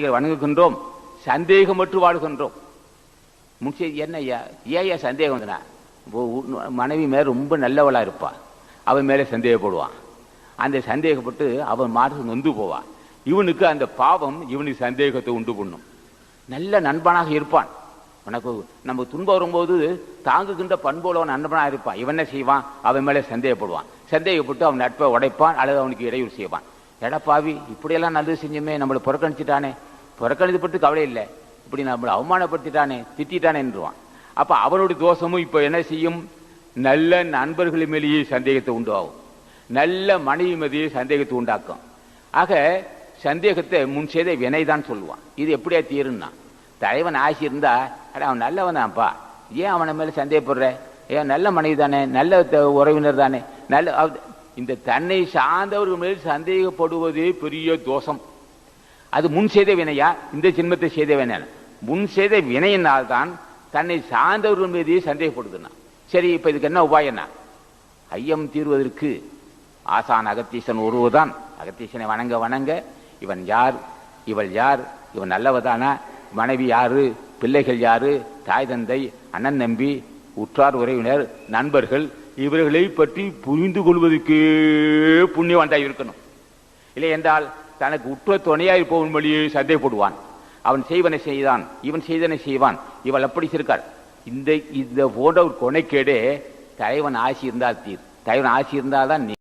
வணங்குகின்றோம் சந்தேகமற்று வாழ்கின்றோம் முன்செய்தி என்ன ஐயா ஏன் ஐயா சந்தேகம் வந்தனா மனைவி மேல ரொம்ப நல்லவளா இருப்பா. அவன் மேல சந்தேகப்படுவான் அந்த சந்தேகப்பட்டு அவன் மாற்று நொந்து போவான் இவனுக்கு அந்த பாவம் இவனுக்கு சந்தேகத்தை உண்டு பண்ணும். நல்ல நண்பனாக இருப்பான். உனக்கு நம்ம துன்பம் வரும்போது தாங்குகின்ற பண்புள்ளவன் நண்பனாக இருப்பான். இவன் என்ன செய்வான்? அவன் மேலே சந்தேகப்படுவான். சந்தேகப்பட்டு அவன் நட்பை உடைப்பான் அல்லது அவனுக்கு இடையூறு செய்வான். எடா பாவி இப்படியெல்லாம் நல்லது செஞ்சுமே நம்மளை புறக்கணிச்சிட்டானே. புறக்கணிப்பட்டு கவலை இல்லை. இப்படி நம்மளை அவமானப்படுத்திட்டானே திட்டானே என்றுவான். அப்போ அவனுடைய தோஷமும் இப்போ என்ன செய்யும்? நல்ல நண்பர்கள் மேலேயே சந்தேகத்தை உண்டாகும். நல்ல மனைவி மீதையே சந்தேகத்தை உண்டாக்கும். ஆக சந்தேகத்தை முன் செய்த வினைதான் சொல்லுவான். இது எப்படியா தீருன்னா தலைவன் ஆசி இருந்தா அட அவன் நல்லவனாப்பா. ஏன் அவனை மேலே சந்தேகப்படுற? ஏன் நல்ல மனைவி தானே நல்ல உறவினர் தானே நல்ல இந்த தன்னை சார்ந்தவர்கள் மேல் சந்தேகப்படுவதே பெரிய தோஷம். அது முன் செய்த வினையா? இந்த ஜென்மத்தை செய்த வினை முன் செய்த வினையினால் தான் தன்னை சார்ந்தவர்கள் மீது சந்தேகப்படுதுன்னா. சரி இப்ப இதுக்கு என்ன உபாயம்னா? ஐயம் தீர்வதற்கு ஆசான் அகத்தீசன் ஒருவதான் அகத்தீசனை வணங்க வணங்க. இவன் யார்? இவள் யார்? இவன் நல்லவதானா? மனைவி யாரு? பிள்ளைகள் யாரு? தாய் தந்தை அண்ணன் நம்பி உற்றார் உறவினர் நண்பர்கள் இவர்களை பற்றி புரிந்து கொள்வதற்கே புண்ணியவான்டா இருக்கணும். இல்லை என்றால் தனக்கு உற்ற துணையாய் இருப்பவன் வழியே சந்தேகப்படுவான். அவன் செய்வனை செய்தான் இவன் செய்தனை செய்வான். இவள் அப்படி இருக்கார் இந்த இந்த போன்ற ஒரு கொனைக்கேடே தலைவன் ஆசி இருந்தால் தீர். தலைவன் ஆசி இருந்தால் தான்